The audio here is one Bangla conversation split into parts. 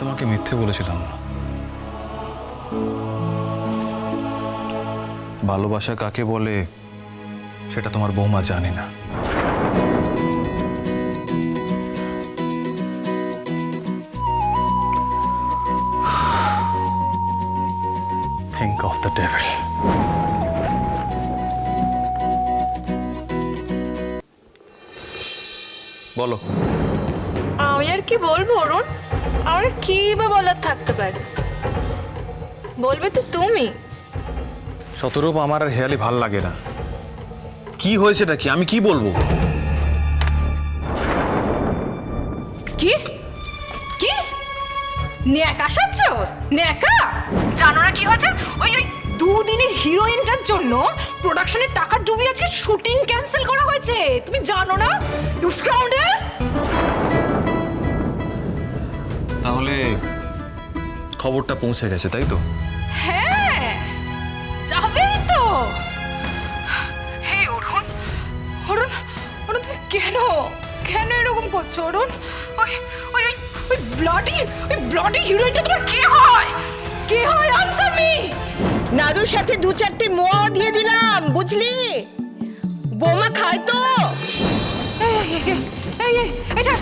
তোমাকে মিথ্যে বলেছিলাম। না ভালোবাসা কাকে বলে, সেটা তোমার বৌমা জানে না। থিঙ্ক অফ দ্য ডেভিল বলো। আমি আর কি বলব, অরুণ? আমার আর কি বা বলার থাকতে পারে? বলবে তো তুমি। শতরূপ আমার আর হেয়ালি ভালো লাগে না। কি হয়েছেটা কি? আমি কি বলব? কি? কি? ন্যাকা সাচ্ছ ন্যাকা? জানো না কি হয়েছে? ওই ওই দুদিনের হিরোইনটার জন্য প্রোডাকশনের টাকা ডুবিয়ে আজকে শুটিং ক্যান্সেল করা হয়েছে। তুমি জানো না? ইউ স্ক্রাউন্ডেল তাহলে খবরটা পৌঁছে গেছে তাই তো? হ্যাঁ যাবেই তো। হে অরুণ অরুণ অরুণ তুমি কেন? কেন এরকম করছ অরুণ? ওই ওই ওই ব্লাডি ওই ব্লাডি হিরোইনটা তোমার কে হয়? কে হয়? আনসার মি নাড়ুর সাথে দু চারটে মোয়া দিয়ে দিলাম বুঝলি? বোমা খায় তো। এই এই, এটা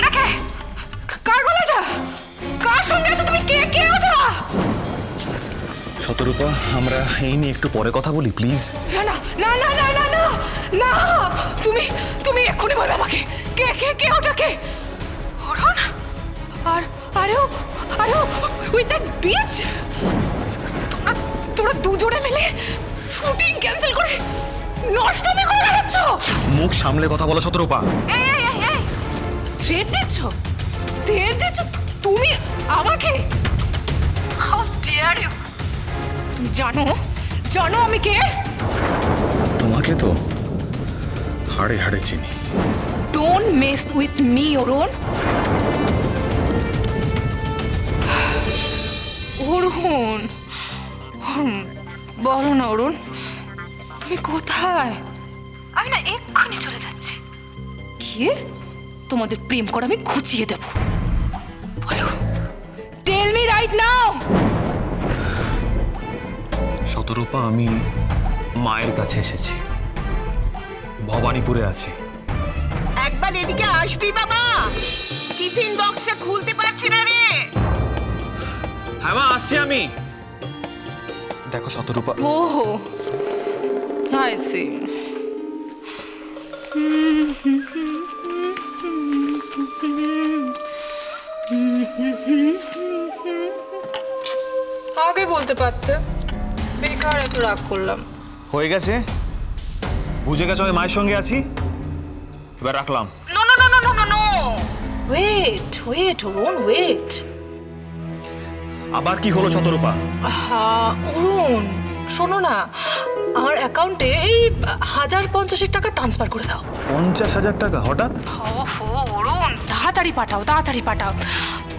এটা কে? কার গলা এটা? কার সঙ্গে আছো তুমি? কে কে ওটা শতরূপা আমরা এই নিয়ে একটু পরে কথা বলি প্লিজ। না না না না না না না না। তুমি তুমি এক্ষুনি বলবে আমাকে। কে কে কে ওটা কে অরুণ? আর আরেও আরেও উইথ দ্যাট বিচ তোমরা তোরা দুজনে মিলে শুটিং ক্যান্সেল করে নষ্টমী করে বেড়াচ্ছ? মুখ সামলে কথা বলো শতরূপা। এই এই এই থ্রেট দিচ্ছ? থ্রেট দিচ্ছ তুমি আমাকে? হাউ ডিয়ার ইউ তুমি জানো জানো আমি কে? তোমাকে তো হাড়ে হাড়ে চিনি। Don't mess with me Arun. Arun বলো না অরুণ তুমি কোথায়? আমি না এক্ষুনি চলে যাচ্ছি। গিয়ে? তোমাদের প্রেম করা আমি খুঁচিয়ে দেব। বলো tell me right now Shatarupa আমি মায়ের কাছে এসেছি। ভবানীপুরে আছি। একবার এদিকে আসবি বাবা! টিফিন বক্সটা খুলতে পারছি না রে! হ্যাঁ মা আসছি আমি। দেখো শতরূপা। ওহো আই সি বলতে পারতে? বেকার এত রাগ করলাম। হয়ে গেছে? বুঝে গেছো আমি মায়ের সঙ্গে আছি? এবার রাখলাম। No no no no no no no wait wait Arun wait আবার কি হলো শতরূপা? হা অরুণ শোনো না আমার অ্যাকাউন্টে এই হাজার পঞ্চাশেক টাকা ট্রান্সফার করে দাও। পঞ্চাশ হাজার টাকা হঠাৎ? ওহো অরুণ তাড়াতাড়ি পাঠাও তাড়াতাড়ি পাঠাও।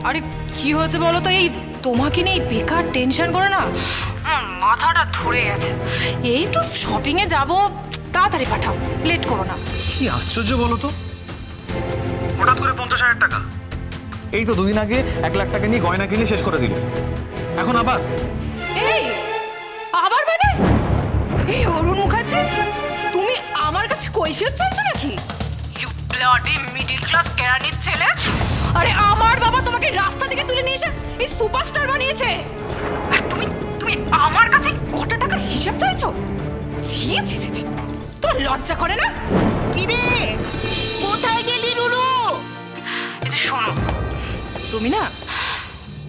আরে কি হয়েছে বলো তো? এই তোমাকে নিয়ে বেকার টেনশন করে না? মাথাটা ধরে গেছে। এই একটু শপিংয়ে যাব তাড়াতাড়ি পাঠাও লেট করো না। কি আশ্চর্য বলো তো? হঠাৎ করে পঞ্চাশ হাজার টাকা। এই তো দুদিন আগে এক লাখ টাকা নিয়ে গয়না কিনে শেষ করে দিল। এখন আবার? এই আবার মানে? এই অরুণ মুখার্জি তুমি আমার কাছে কৈফিয়ত চাইছো নাকি? ব্লাডি মিডল ক্লাস কেরানির ছেলে? আরে আমার বাবা তোমাকে রাস্তা থেকে তুলে নিয়ে এসে এই সুপারস্টার বানিয়েছে। আর তুমি তুমি আমার কাছে কত টাকার হিসাব চাইছো? ছি ছি ছি ছি। তোর লজ্জা করে না? কি রে? কোথায় গেলি রুরু? এই যে শোনো তুমি না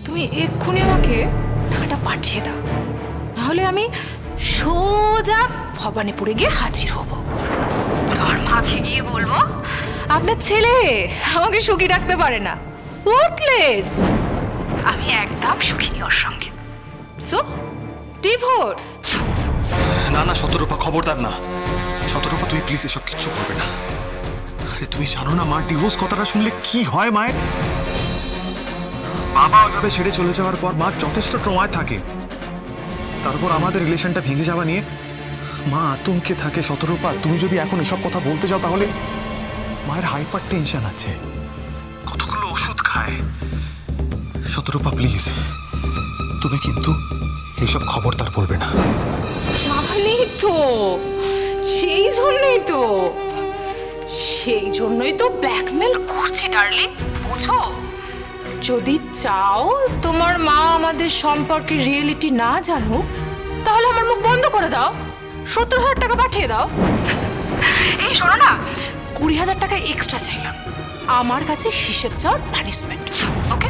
তুমি এক্ষুনি আমাকে টাকাটা পাঠিয়ে দাও। নাহলে আমি সোজা ভবানীপুরে গিয়ে হাজির হব। তোমার মাকে গিয়ে বলব আপনার ছেলে আমাকে সুখী রাখতে পারে না। ওয়ার্থলেস আমি একদম সুখী ওর সঙ্গে। সো ডিভোর্স না না শতরূপা খবরদার না। শতরূপা তুমি প্লিজ এসব কিচ্ছু করবে না। আরে তুমি জানো না মা ডিভোর্স কথাটা শুনলে কি হয় মায়ের? বাবা ওইভাবে ছেড়ে চলে যাওয়ার পর মা যথেষ্ট ট্রমায় থাকে। তারপর আমাদের রিলেশনটা ভেঙে যাওয়া নিয়ে মা আতঙ্কে থাকে শতরূপা। তুমি যদি এখন এসব কথা বলতে যাও তাহলে মায়ের হাইপার টেনশন আছে। কতগুলো ওষুধ খায়? শতরূপা প্লিজ তুমি কিন্তু এসব খবরদার বলবে না। জানি তো, সেই জন্যই তো, সেই জন্যই তো ব্ল্যাকমেল করছি ডার্লিং বুঝো? যদি চাও তোমার মা আমাদের সম্পর্কে রিয়েলিটি না জানুক, তাহলে আমার মুখ বন্ধ করে দাও। সত্তর হাজার টাকা পাঠিয়ে দাও। এই শোনো না কুড়ি হাজার টাকা এক্সট্রা চাইলাম। আমার কাছে হিসেব চাওয়ার পানিশমেন্ট ওকে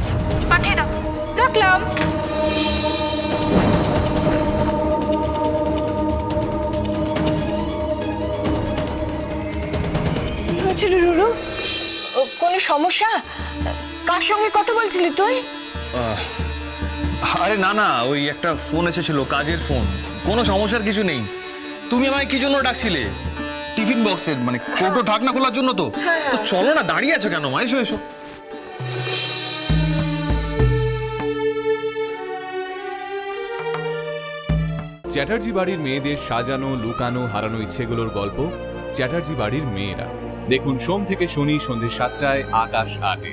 পাঠিয়ে দাও। রাখলাম। কি হয়েছিল রুরু? ও, কোনো সমস্যা? কার সঙ্গে কথা বলছিলি তুই? আরে না না ওই একটা ফোন এসেছিল কাজের ফোন কোনো সমস্যার কিছু নেই। তুমি আমায় কি জন্য ডাকছিলে? টিফিন বক্সের মানে কৌটো ঢাকনা খোলার জন্য তো। তো চলো না দাঁড়িয়ে আছো কেন? মা এসো। এসো চ্যাটার্জি বাড়ির মেয়েদের সাজানো লুকানো হারানো ইচ্ছেগুলোর গল্প চ্যাটার্জি বাড়ির মেয়েরা। দেখুন সোম থেকে শনি সন্ধ্যে সাতটায় আকাশ আটে।